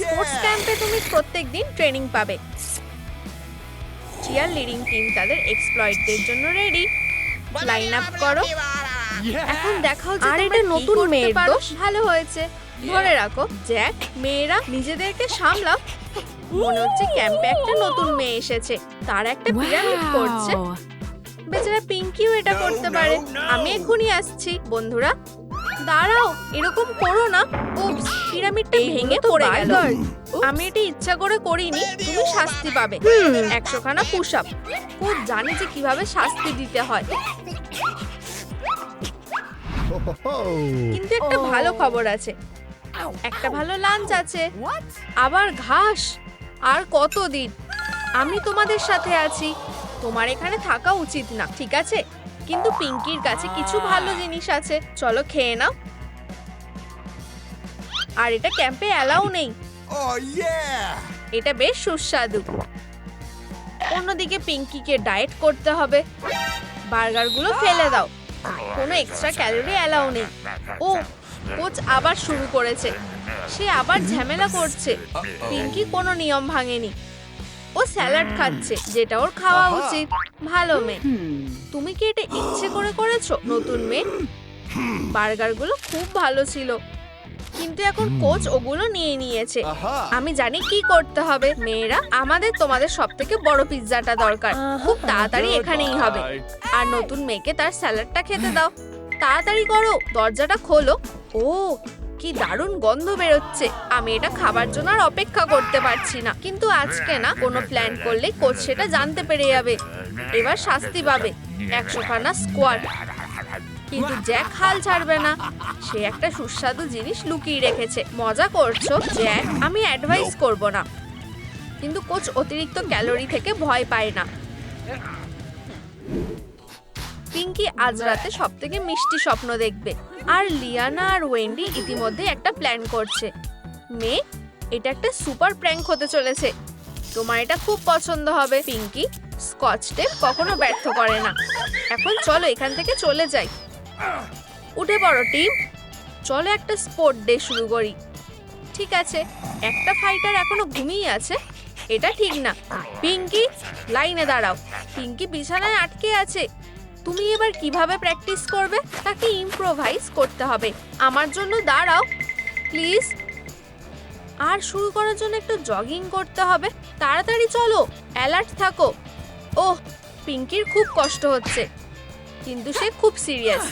Sports ক্যাম্পে তুমি প্রত্যেকদিন ট্রেনিং পাবে। চিয়ার লিডিং টিম তাদের এক্সপ্লয়েটদের জন্য রেডি লাইন আপ করো। এখন দেখাও যে আর এটা নতুন মেয়ের। দোষ। ভালো হয়েছে। ধরে রাখো জ্যাক মেয়েরা নিজেদেরকে সামলাও। মনে হচ্ছে ক্যাম্পে একটা নতুন মেয়ে এসেছে। তার একটা পিরামিড করছে। বেচারা পিঙ্কিও এটা করতে পারে। আমি এক্ষুনি আসছি। বন্ধুরা দাঁড়াও এরকম করো না। উপস পিরামিডটা ভেঙে পড়ে গেল। আমি এটা ইচ্ছা করে করিনি তুমি শাস্তি পাবে। একশো খানা পুশ আপ খুব জানে যে কীভাবে শাস্তি দিতে হয়। কিন্তু একটা ভালো খবর আছে। একটা ভালো লাঞ্চ আছে। আবার ঘাস। আর কতদিন? আমি তোমাদের সাথে আছি। তোমার এখানে থাকা উচিত না ঠিক আছে? কিন্তু পিঙ্কির কাছে কিছু ভালো জিনিস আছে। চলো খেয়ে নাও। আর এটা ক্যাম্পে অ্যালাউ নেই। Oh এটা বেশ সুস্বাদু। অন্যদিকে পিঙ্কিকে ডায়েট করতে হবে। বার্গারগুলো ফেলে দাও। কোনো এক্সট্রা ক্যালোরি অ্যালাউ নেই। ও কোচ আবার শুরু করেছে। সে আবার ঝামেলা করছে। পিঙ্কি কোনো নিয়ম ভাঙেনি। ও স্যালাড খাচ্ছে যেটা ওর খাওয়া উচিত। ভালো মেয়ে। তুমি কি এটা ইচ্ছে করে করেছ নতুন মেয়ে? বার্গারগুলো খুব ভালো ছিল। কিন্তু এখন কোচ ওগুলো নিয়ে নিয়েছে। আমি জানি কি করতে হবে। মেয়েরা আমাদের তোমাদের সব থেকে বড় পিৎজাটা দরকার। খুব তাড়াতাড়ি এখানেই হবে। আর নতুন মেয়েকে তার স্যালাডটা খেতে দাও। তাড়াতাড়ি করো দরজাটা খোলো। ও কি দারুণ গন্ধ বেরোচ্ছে। আমি এটা খাবার জন্য আর অপেক্ষা করতে পারছি না। কিন্তু আজকে না কোনো প্ল্যান করলে কোচ সেটা জানতে পেরে যাবে। এবার শাস্তি পাবে। একশো খানা স্কোয়াড কিন্তু জ্যাক হাল ছাড়বে না। সে একটা সুস্বাদু জিনিস লুকিয়ে রেখেছে। মজা করছ জ্যাক আমি অ্যাডভাইস করব না। কিন্তু কোচ অতিরিক্ত ক্যালোরি থেকে ভয় পায় না। পিঙ্কি আজ রাতে সব থেকে মিষ্টি স্বপ্ন দেখবে। আর লিয়ানা আর ওয়েন্ডি ইতিমধ্যে একটা প্ল্যান করছে। মেয়ে এটা একটা সুপার প্র্যাঙ্ক হতে চলেছে। তোমার এটা খুব পছন্দ হবে, পিঙ্কি। স্কচ টেপ কখনো ব্যর্থ করে না। এখন চলো এখান থেকে চলে যাই। উঠে পড়ো, টিম। চলো একটা স্পোর্ট ডে শুরু করি। ঠিক আছে, একটা ফাইটার এখনও ঘুমিয়ে আছে। এটা ঠিক না। পিঙ্কি, লাইনে দাঁড়াও। পিঙ্কি বিছানায় আটকে আছে। তুমি এবার কীভাবে প্র্যাকটিস করবে? তাকে ইমপ্রোভাইজ করতে হবে। আমার জন্য দাঁড়াও। প্লিজ আর শুরু করার জন্য একটু জগিং করতে হবে। তাড়াতাড়ি চলো অ্যালার্ট থাকো। ওহ, পিঙ্কির খুব কষ্ট হচ্ছে। কিন্তু সে খুব সিরিয়াস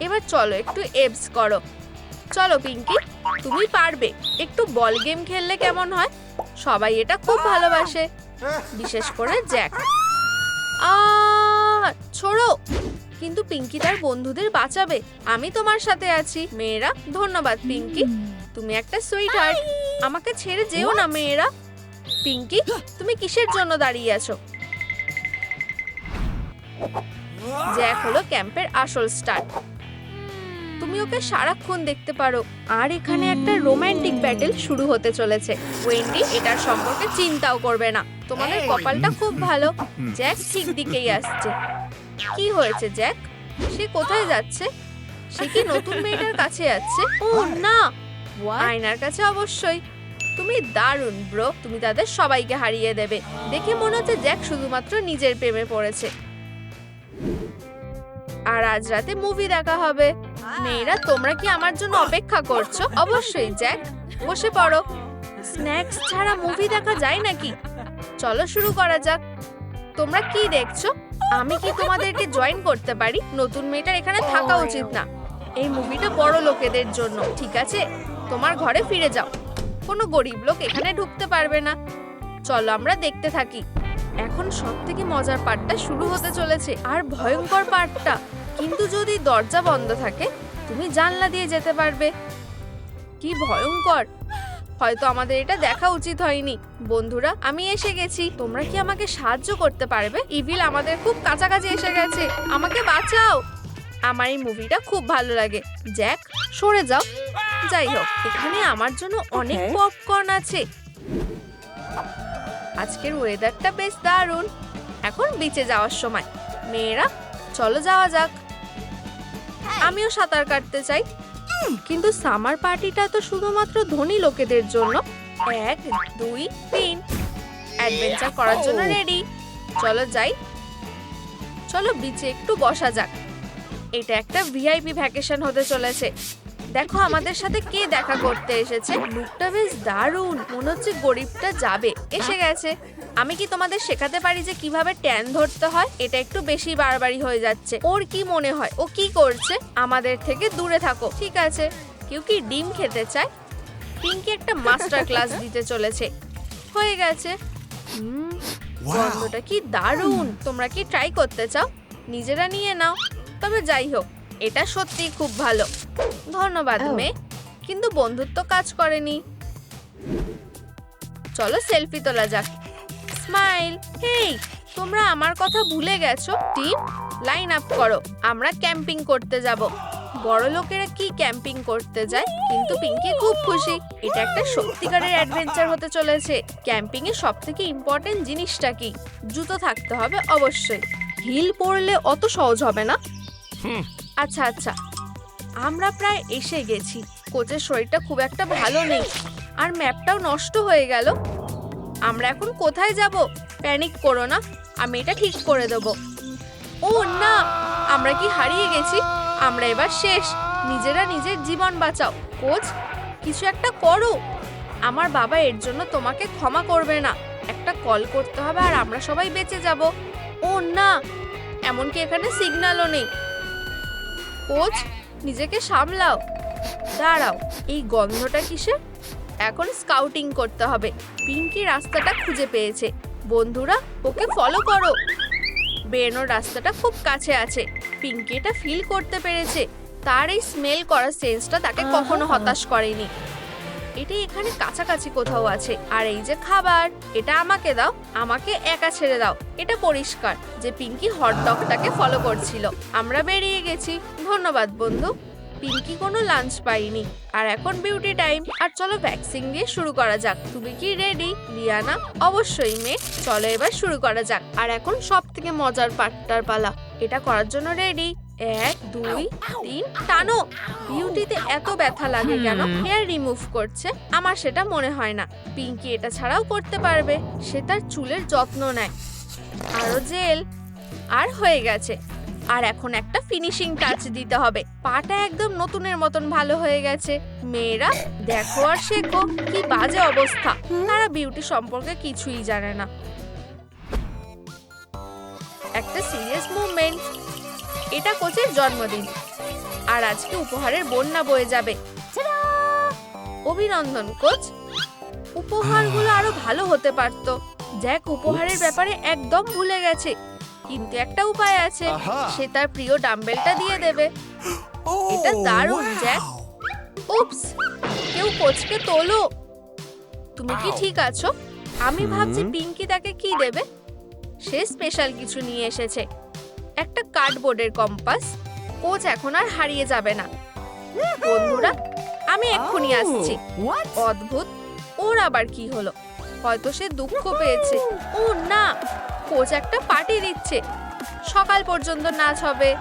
এবার চলো, একটু এবস করো। চলো পিঙ্কি, তুমি পারবে। একটু বল গেম খেললে কেমন হয়? সবাই এটা খুব ভালোবাসে। বিশেষ করে জ্যাক। আ ছোড়ো কিন্তু পিঙ্কি তার বন্ধুদের বাঁচাবে। আমি তোমার সাথে আছি। মেয়েরা ধন্যবাদ পিঙ্কি। তুমি একটা সুইট হার্ট আমাকে ছেড়ে যেও না মেয়েরা। পিঙ্কি তুমি কিসের জন্য দাঁড়িয়ে আছো? জ্যাক হলো ক্যাম্পের আসল স্টার তুমি ওকে সারাক্ষণ দেখতে পারো। আর এখানে একটা রোমান্টিক ব্যাটেল শুরু হতে চলেছে। ওয়েন্ডি এটার সম্পর্কে চিন্তাও করবে না। তোমাদের কপালটা খুব ভালো। জ্যাক ঠিক দিকেই আসছে। কি হয়েছে জ্যাক? সে কোথায় যাচ্ছে? সে কি নতুন মেয়েটার কাছে যাচ্ছে? ও না। আয়নার কাছে অবশ্যই। তুমি দারুণ ব্রো তুমি তাদের সবাইকে হারিয়ে দেবে। দেখে মনে হচ্ছে জ্যাক শুধুমাত্র নিজের প্রেমে পড়েছে। আর আজ রাতে মুভি দেখা হবে। মেয়েরা তোমরা কি আমার জন্য অপেক্ষা করছ? অবশ্যই জ্যাক। বসে পড়ো। স্ন্যাক্স ছাড়া মুভি দেখা যায় নাকি? চলো শুরু করা যাক। তোমরা কি দেখছ? আমি কি তোমাদেরকে জয়েন করতে পারি? নতুন মেয়েটার এখানে থাকা উচিত না। এই মুভিটা বড় লোকেদের জন্য, ঠিক আছে? তোমার ঘরে ফিরে যাও। কোনো গরিব লোক এখানে ঢুকতে পারবে না। চলো আমরা দেখতে থাকি। এখন সব থেকে মজার পার্টটা শুরু হতে চলেছে, আর ভয়ঙ্কর পার্টটা কিন্তু যদি দরজা বন্ধ থাকে, তুমি জানলা দিয়ে যেতে পারবে। কি ভয়ঙ্কর! হয়তো আমাদের এটা দেখা উচিত হয়নি। বন্ধুরা আমি এসে গেছি। তোমরা কি আমাকে সাহায্য করতে পারবে? ইভিল আমাদের খুব কাছাকাছি এসে গেছে। আমাকে বাঁচাও। আমার এই মুভিটা খুব ভালো লাগে। জ্যাক সরে যাও। যাই হোক এখানে আমার জন্য অনেক পপকর্ন আছে। আজকের ওয়েদারটা বেশ দারুণ। এখন বিচে যাওয়ার সময়। মেয়েরা চলো যাওয়া যাক। আমিও সাঁতার কাটতে চাই। কিন্তু সামার পার্টিটা তো শুধুমাত্র ধনী লোকেদের জন্য। এক দুই তিন। অ্যাডভেঞ্চার করার জন্য রেডি চলো যাই। চলো বিচে একটু বসা যাক। এটা একটা ভিআইপি ভ্যাকেশন হতে চলেছে। দেখো আমাদের সাথে কে দেখা করতে এসেছে। লুকটা বেশ দারুণ। মনে হচ্ছে গরিবটা যাবে। এসে গেছে। আমি কি তোমাদের শেখাতে পারি যে কীভাবে ট্যান ধরতে হয়? এটা একটু বেশি বাড়াবাড়ি হয়ে যাচ্ছে। ওর কি মনে হয়? ও কি করছে? আমাদের থেকে দূরে থাকো ঠিক আছে? কেউ কি ডিম খেতে চায়? পিঙ্কি একটা মাস্টার ক্লাস দিতে চলেছে। হয়ে গেছে। গন্ধটা কি দারুণ! তোমরা কি ট্রাই করতে চাও? নিজেরা নিয়ে নাও। তবে যাই হোক এটা সত্যি খুব ভালো। ধন্যবাদ Oh. মেয়ে। কিন্তু বন্ধুত্ব কাজ করেনি। চলো সেলফি তোলা যাক। স্মাইল হেই তোমরা আমার কথা ভুলে গেছো? টিম লাইন আপ করো। আমরা ক্যাম্পিং করতে যাব। বড় লোকেরা কি ক্যাম্পিং করতে যায়? কিন্তু পিঙ্কি খুব খুশি। এটা একটা সত্যিকারের অ্যাডভেঞ্চার হতে চলেছে। ক্যাম্পিং এ সব থেকে ইম্পর্টেন্ট জিনিসটা কি? জুতো থাকতে হবে অবশ্যই। হিল পরলে অত সহজ হবে না? আচ্ছা আচ্ছা। আমরা প্রায় এসে গেছি। কোচের শরীরটা খুব একটা ভালো নেই। আর ম্যাপটাও নষ্ট হয়ে গেল। আমরা এখন কোথায় যাব? প্যানিক করো না, আমি এটা ঠিক করে দেব। ও না, আমরা কি হারিয়ে গেছি? আমরা এবার শেষ। নিজেরা নিজের জীবন বাঁচাও। কোচ, কিছু একটা করো। আমার বাবা এর জন্য তোমাকে ক্ষমা করবে না। একটা কল করতে হবে আর আমরা সবাই বেঁচে যাব। ও না, এমনকি এখানে সিগন্যালও নেই। কোচ, নিজেকে সামলাও। দাঁড়াও, এই গন্ধটা কিসের? এখন স্কাউটিং করতে হবে। পিঙ্কি রাস্তাটা খুঁজে পেয়েছে। বন্ধুরা ওকে ফলো করো। বেরোনোর রাস্তাটা খুব কাছে আছে। পিঙ্কি এটা ফিল করতে পেরেছে। তার এই স্মেল করার সেন্সটা তাকে কখনো হতাশ করেনি। এটি এখানে কাছাকাছি কোথাও আছে। আর এই যে খাবার এটা আমাকে দাও আমাকে একা ছেড়ে দাও। এটা পরিষ্কার যে পিঙ্কি হট ডগটাকে ফলো করছিল। আমরা বেরিয়ে গেছি। ধন্যবাদ বন্ধু। পিঙ্কি কোনো লাঞ্চ পাইনি আর এখন বিউটি টাইম আর চলো ভ্যাকসিন দিয়ে শুরু করা যাক। তুমি কি রেডি লিয়ানা অবশ্যই মেয়ে। চলো এবার শুরু করা যাক। আর এখন সব থেকে মজার পার্টটার পালা। এটা করার জন্য রেডি এক দুই তিন। টানো! বিউটিতে এত ব্যথা লাগে কেন? হেয়ার রিমুভ করছে। আমার সেটা মনে হয় না। পিঙ্কি এটা ছাড়াও করতে পারবে। সে তার চুলের যত্ন নেয়। আরও জেল আর হয়ে গেছে। আর এখন একটা ফিনিশিং টাচ দিতে হবে। পাটা একদম নতুনের মতন ভালো হয়ে গেছে। মেয়েরা দেখো আর শেখো কি বাজে অবস্থা। তারা বিউটি সম্পর্কে কিছুই জানে না। একটা সিরিয়াস মুভমেন্ট এটা কোচের জন্মদিন। আর আজকে উপহারের বন্যা বয়ে যাবে। অভিনন্দন কোচ। উপহারগুলো আরও ভালো হতে পারতো। জ্যাক উপহারের ব্যাপারে একদম ভুলে গেছে। কিন্তু একটা উপায় আছে। আহা! সে তার প্রিয় ডাম্বেলটা দিয়ে দেবে। এটা দারুণ, জ্যাক। উপস কেউ কোচকে তোলো। তুমি কি ঠিক আছো? আমি ভাবছি পিঙ্কি তাকে কি দেবে? সে স্পেশাল কিছু নিয়ে এসেছে। একটা কার্ডবোর্ডের কম্পাস কোচ এখন আর হারিয়ে যাবে না। বন্ধুরা আমি এক্ষুনি আসছি। অদ্ভুত। ওর আবার কি হলো? হয়তো সে দুঃখ পেয়েছে। ও না কোচ একটা পার্টি দিচ্ছে। সকাল পর্যন্ত নাচ হবে।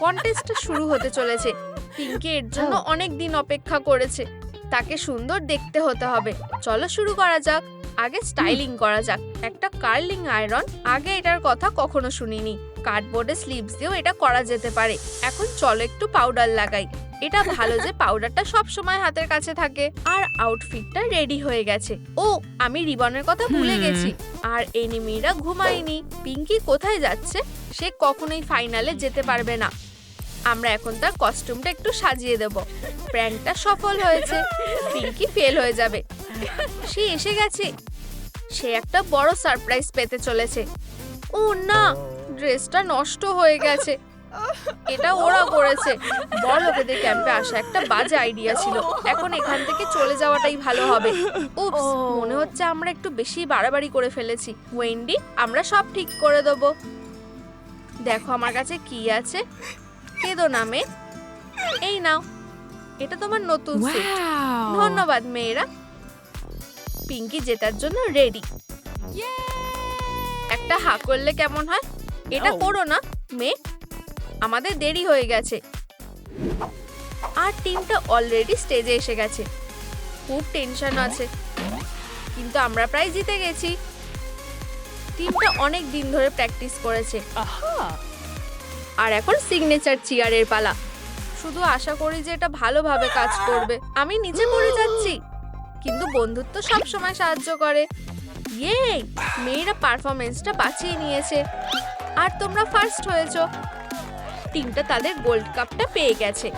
কন্টেস্টটা শুরু হতে চলেছে। পিঙ্কি এর জন্য অনেক দিন অপেক্ষা করেছে। তাকে সুন্দর দেখতে হতে হবে। চলো শুরু করা যাক। আগে স্টাইলিং করা যাক। একটা কার্লিং আয়রন আগে এটার কথা কখনো শুনিনি। কার্ডবোর্ডে স্লিভস দিয়েও এটা করা যেতে পারে। এখন চলো একটু পাউডার লাগাই। এটা ভালো যে পাউডারটা সব সময় হাতের কাছে থাকে। আর আউটফিটটা রেডি হয়ে গেছে। ও আমি রিবনের কথা ভুলে গেছি। আর এনিমিরা ঘুমায়নি। পিঙ্কি কোথায় যাচ্ছে? সে কখনোই ফাইনালে যেতে পারবে না। আমরা এখন তার কস্টিউমটা একটু সাজিয়ে দেব। প্র্যাঙ্কটা সফল হয়েছে। পিঙ্কি ফেল হয়ে যাবে। সে এসে গেছে। সে একটা বড় সারপ্রাইজ পেতে চলেছে। ও না ড্রেসটা নষ্ট হয়ে গেছে। এটা ওরা করেছে। বড় লোকেদের ক্যাম্পে আসা একটা বাজে আইডিয়া ছিল। এখন এখান থেকে চলে যাওয়াটাই ভালো হবে। উপস মনে হচ্ছে আমরা একটু বেশি বাড়াবাড়ি করে ফেলেছি। ওয়েন্ডি আমরা সব ঠিক করে দেবো। দেখো আমার কাছে কি আছে। কেদো নামে এই নাও। এটা তোমার নতুন ধন্যবাদ মেয়েরা। পিঙ্কি জেতার জন্য রেডি একটা হা করলে কেমন হয়? এটা করো না মেয়ে আমাদের দেরি হয়ে গেছে। আর টিমটা অলরেডি স্টেজে এসে গেছে। খুব টেনশন আছে। কিন্তু আমরা প্রায় জিতে গেছি। টিমটা অনেক দিন ধরে প্র্যাকটিস করেছে। আর এখন সিগনেচার চিয়ারের পালা। শুধু আশা করি যে এটা ভালোভাবে কাজ করবে। আমি নিচে পড়ে যাচ্ছি। কিন্তু বন্ধুত্ব সব সময় সাহায্য করে। ইয়ে মেয়েরা পারফরমেন্সটা বাঁচিয়ে নিয়েছে। আর তোমরা ফার্স্ট হয়েছো। টিমটা তাদের গোল্ড কাপটা পেয়ে গেছে।